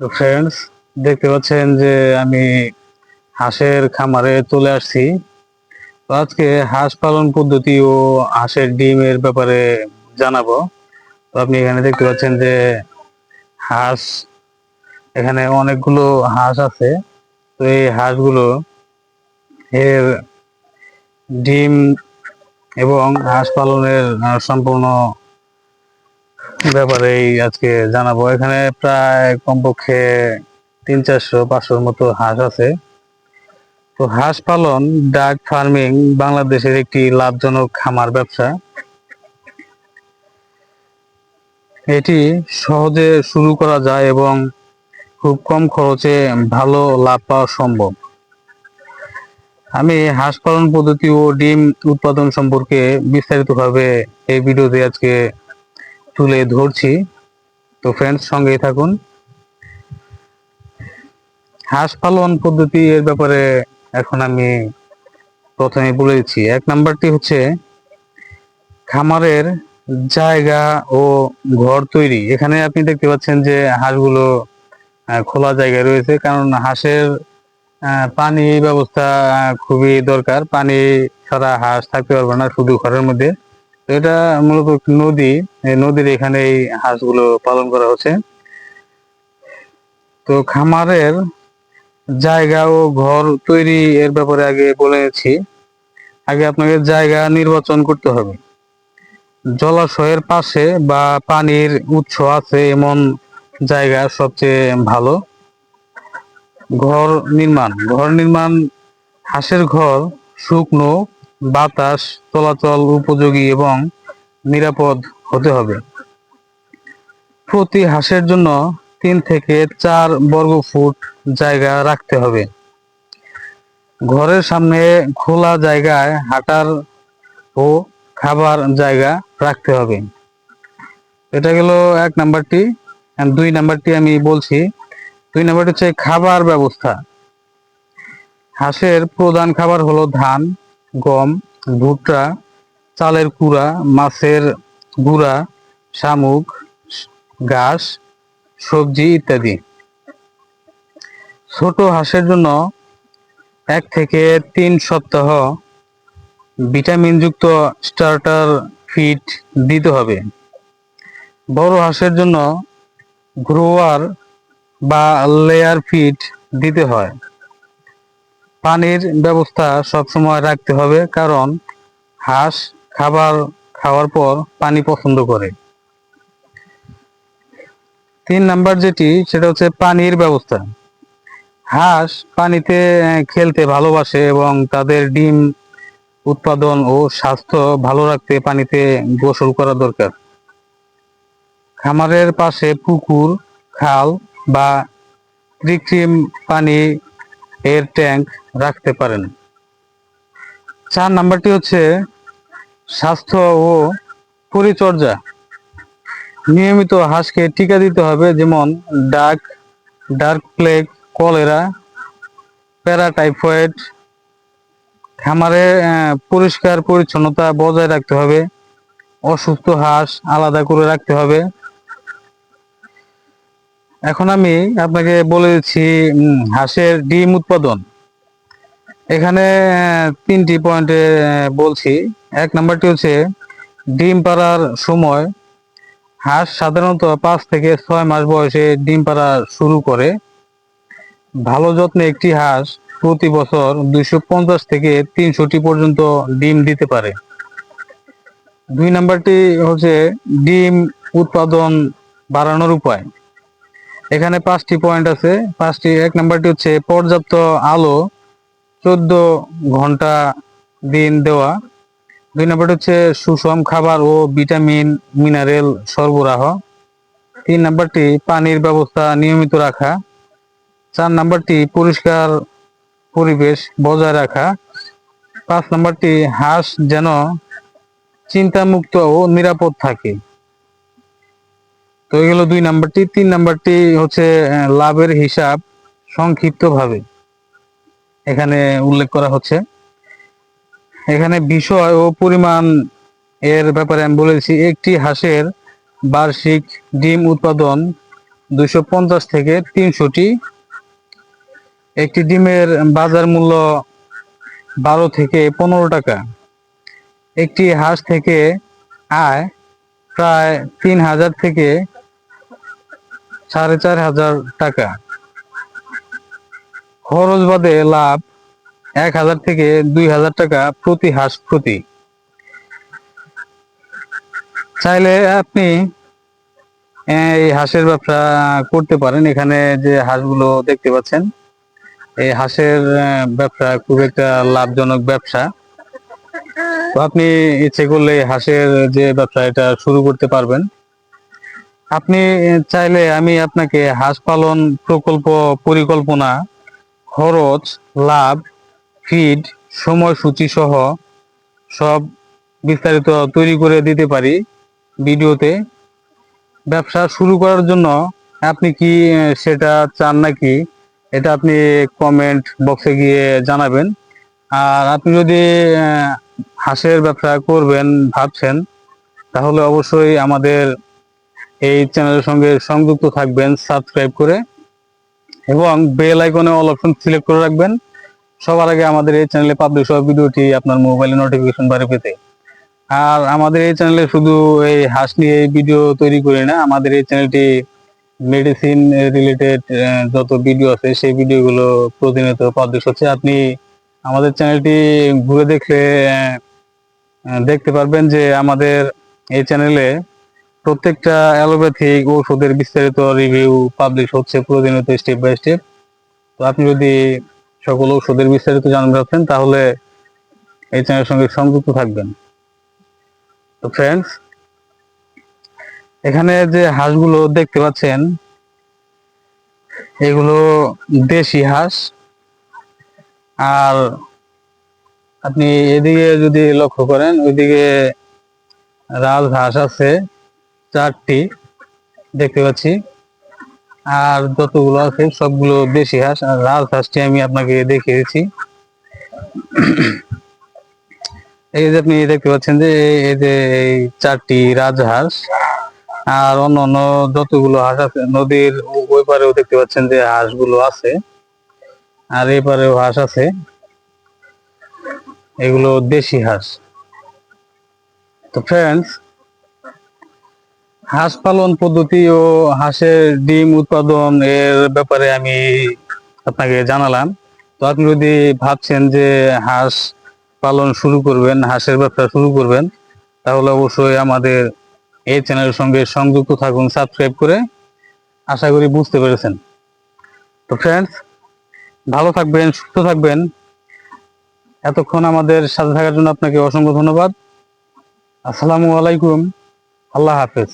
তো ফ্রেন্ডস দেখতে পাচ্ছেন যে আমি হাঁসের খামারে চলে আসছি। তো আজকে হাঁস পালন পদ্ধতি ও হাঁসের ডিমের ব্যাপারে জানাব। তো আপনি এখানে দেখতে পাচ্ছেন যে হাঁস, এখানে অনেকগুলো হাঁস আছে। তো এই হাঁসগুলো এর ডিম এবং হাঁস পালনের সম্পূর্ণ ব্যাপারেই আজকে জানাব। এখানে প্রায় কমপক্ষে তিন চারশো, পাঁচশোর মতো হাঁস আছে। তো হাঁস পালন ডাক ফার্মিং বাংলাদেশের একটি লাভজনক খামার ব্যবসা। এটি সহজে শুরু করা যায় এবং খুব কম খরচে ভালো লাভ পাওয়া সম্ভব। আমি হাঁস পালন পদ্ধতি ও ডিম উৎপাদন সম্পর্কে বিস্তারিতভাবে এই ভিডিওতে আজকে তুলে ধরছি। তো ফ্রেন্ডস সঙ্গেই থাকুন। হাঁস পালন পদ্ধতি এর ব্যাপারে এখন আমি প্রথমে বলে দিচ্ছি। এক নাম্বারটি হচ্ছে খামারের জায়গা ও ঘর তৈরি। এখানে আপনি দেখতে পাচ্ছেন যে হাঁসগুলো খোলা জায়গায় রয়েছে। কারণ হাঁসের পানি ব্যবস্থা খুবই দরকার। পানি ছাড়া হাঁস থাকতে পারবে না শুধু ঘরের মধ্যে। এটা মূলত নদী। এই নদীর এখানে এই হাঁসগুলো পালন করা হচ্ছে। তো খামারের জায়গা ও ঘর তৈরি এর ব্যাপারে আগে বলেছি আগে আপনাকে জায়গা নির্বাচন করতে হবে। জলাশয়ের পাশে বা পানির উৎস আছে এমন জায়গা সবচেয়ে ভালো। ঘর নির্মাণ। ঘর নির্মাণ, হাঁসের ঘর, শুকনো বাতাস, চলাচল উপযোগী এবং নিরাপদ হতে হবে। প্রতি হাঁসের জন্য তিন থেকে চার বর্গ ফুট জায়গা রাখতে হবে। ঘরের সামনে খোলা জায়গায় হাঁটার ও খাবার জায়গা রাখতে হবে। এটা গেল এক নাম্বারটি দুই নাম্বারটি আমি বলছি। দুই নাম্বারটি হচ্ছে খাবার ব্যবস্থা। হাঁসের প্রধান খাবার হলো ধান। গম, ভুট্টা, চালের কুড়া, মাছের গুঁড়া, শামুক, ঘাস, সবজি ইত্যাদি। ছোট হাঁসের জন্য এক থেকে তিন সপ্তাহ ভিটামিনযুক্ত স্টার্টার ফিড দিতে হবে। বড় হাঁসের জন্য গ্রোয়ার বা লেয়ার ফিড দিতে হয়। পানির ব্যবস্থা সবসময় রাখতে হবে, কারণ হাঁস খাবার খাওয়ার পর পানি পছন্দ করে। তিন নাম্বার যেটি, সেটা হচ্ছে পানির ব্যবস্থা। হাঁস পানিতে খেলতে ভালোবাসে এবং তাদের ডিম উৎপাদন ও স্বাস্থ্য ভালো রাখতে পানিতে গোসল করা দরকার। খামারের পাশে পুকুর, খাল বা কৃত্রিম পানি এর ট্যাঙ্ক রাখতে পারেন। চার নাম্বারটি হচ্ছে স্বাস্থ্য ও পরিচর্যা। নিয়মিত হাঁসকে টিকা দিতে হবে, যেমন ডাক, ডার্ক প্লেগ, কলেরা, প্যারাটাইফয়েড, খামারে পরিষ্কার পরিচ্ছন্নতা বজায় রাখতে হবে, অসুস্থ হাঁস আলাদা করে রাখতে হবে। এখন আমি আপনাকে বলে দিচ্ছি হাঁসের ডিম উৎপাদন। এখানে তিনটি পয়েন্টে বলছি। এক নাম্বারটি হচ্ছে ডিম পাড়ার সময় হাঁস সাধারণত পাঁচ থেকে ছয় মাস বয়সে ডিম পাড়া শুরু করে। ভালো যত্নে একটি হাঁস প্রতি বছর দুইশো পঞ্চাশ থেকে তিনশোটি পর্যন্ত ডিম দিতে পারে। দুই নাম্বারটি হচ্ছে ডিম উৎপাদন বাড়ানোর উপায়। এখানে পাঁচটি পয়েন্ট আছে। পাঁচটি, এক নাম্বারটি হচ্ছে পর্যাপ্ত আলো চোদ্দ ঘণ্টা দিন দেওয়া। দুই নাম্বারটি হচ্ছে সুষম খাবার ও ভিটামিন, মিনারেল সরবরাহ। তিন নাম্বারটি পানির ব্যবস্থা নিয়মিত রাখা। চার নাম্বারটি পরিষ্কার পরিবেশ বজায় রাখা। পাঁচ নাম্বারটি হাঁস যেন চিন্তামুক্ত ও নিরাপদ থাকে। তো এগুলো দুই নাম্বারটি। তিন নাম্বারটি হচ্ছে লাভের হিসাব সংক্ষিপ্তভাবে। এখানে উল্লেখ করা হচ্ছে। এখানে বিষয় ও পরিমাণ এর ব্যাপারে আমি বলেছি একটি হাঁসের বার্ষিক ডিম উৎপাদন দুইশো পঞ্চাশ থেকে তিনশোটি। একটি ডিমের বাজার মূল্য বারো থেকে পনেরো টাকা। একটি হাঁস থেকে আয় প্রায় তিন হাজার থেকে সাড়ে চার হাজার টাকা। খরচ বাদে লাভ এক হাজার থেকে দুই হাজার টাকা প্রতি হাঁস প্রতি। চাইলে আপনি এই হাঁসের ব্যবসা করতে পারেন। এখানে যে হাঁসগুলো দেখতে পাচ্ছেন, এই হাঁসের ব্যবসা খুব একটা লাভজনক ব্যবসা। তো আপনি ইচ্ছে করলে হাঁসের যে ব্যবসা, এটা শুরু করতে পারবেন। আপনি চাইলে আমি আপনাকে হাঁস পালন প্রকল্প পরিকল্পনা খরচ, লাভ ফিড সময়সূচি সহ সব বিস্তারিত তৈরি করে দিতে পারি ভিডিওতে। ব্যবসা শুরু করার জন্য আপনি কি সেটা চান নাকি, এটা আপনি কমেন্ট বক্সে গিয়ে জানাবেন। আর আপনি যদি হাঁসের ব্যবসা করবেন ভাবছেন, তাহলে অবশ্যই আমাদের এই চ্যানেলের সঙ্গে সংযুক্ত থাকবেন সাবস্ক্রাইব করে। এবং বেল আইকনে অল অপশন সিলেক্ট করে রাখবেন। সবার আগে আমাদের এই চ্যানেলে পাবলিশ হওয়া ভিডিওটি আপনার মোবাইলে নোটিফিকেশন বারে পেতে। আর আমাদের এই চ্যানেলে শুধু এই হাঁস নিয়ে এই ভিডিও তৈরি করি না, আমাদের এই চ্যানেলটি মেডিসিন রিলেটেড যত ভিডিও আছে, সেই ভিডিওগুলো প্রতিনিয়ত পাবলিশ হচ্ছে। আপনি আমাদের চ্যানেলটি ঘুরে দেখলে দেখতে পারবেন যে আমাদের এই চ্যানেলে প্রত্যেকটা অ্যালোপ্যাথিক ওষুধের বিস্তারিত রিভিউ পাবলিশ হচ্ছে প্রতিনিয়ত স্টেপ বাই স্টেপ তো আপনি যদি সকল ওষুধের বিস্তারিত জানতে চাচ্ছেন, তাহলে এই চ্যানেলের সঙ্গে সংযুক্ত থাকবেন। তো ফ্রেন্ডস এখানে যে হাঁসগুলো দেখতে পাচ্ছেন, এগুলো দেশি হাঁস। আর আপনি এদিকে যদি লক্ষ্য করেন, ওইদিকে রাজহাঁস আছে। চারটি দেখতে পাচ্ছি। আর যতগুলো আছে, সবগুলো দেশি হাঁস আর রাজহাঁসটি আমি আপনাকে দেখিয়ে দিচ্ছি। এই যে আপনি দেখতে পাচ্ছেন যে, এই- যে এই চারটি রাজহাঁস আর অন্য অন্য যতগুলো হাঁস আছে, নদীর ওই পারেও দেখতে পাচ্ছেন যে হাঁসগুলো আছে। আর এই পারেও হাঁস আছে। এগুলো দেশি হাঁস। তো ফ্রেন্ডস হাঁস পালন পদ্ধতি ও হাঁসের ডিম উৎপাদন এর ব্যাপারে আমি আপনাকে জানালাম। তো আপনি যদি ভাবছেন যে হাঁস পালন শুরু করবেন, হাঁসের ব্যবসা শুরু করবেন, তাহলে অবশ্যই আমাদের এই চ্যানেলের সঙ্গে সংযুক্ত থাকুন, সাবস্ক্রাইব করে। আশা করি বুঝতে পেরেছেন। তো ফ্রেন্ডস ভালো থাকবেন, সুস্থ থাকবেন। এতক্ষণ আমাদের সাথে থাকার জন্য আপনাকে অসংখ্য ধন্যবাদ। আসসালামু আলাইকুম। আল্লাহ হাফেজ।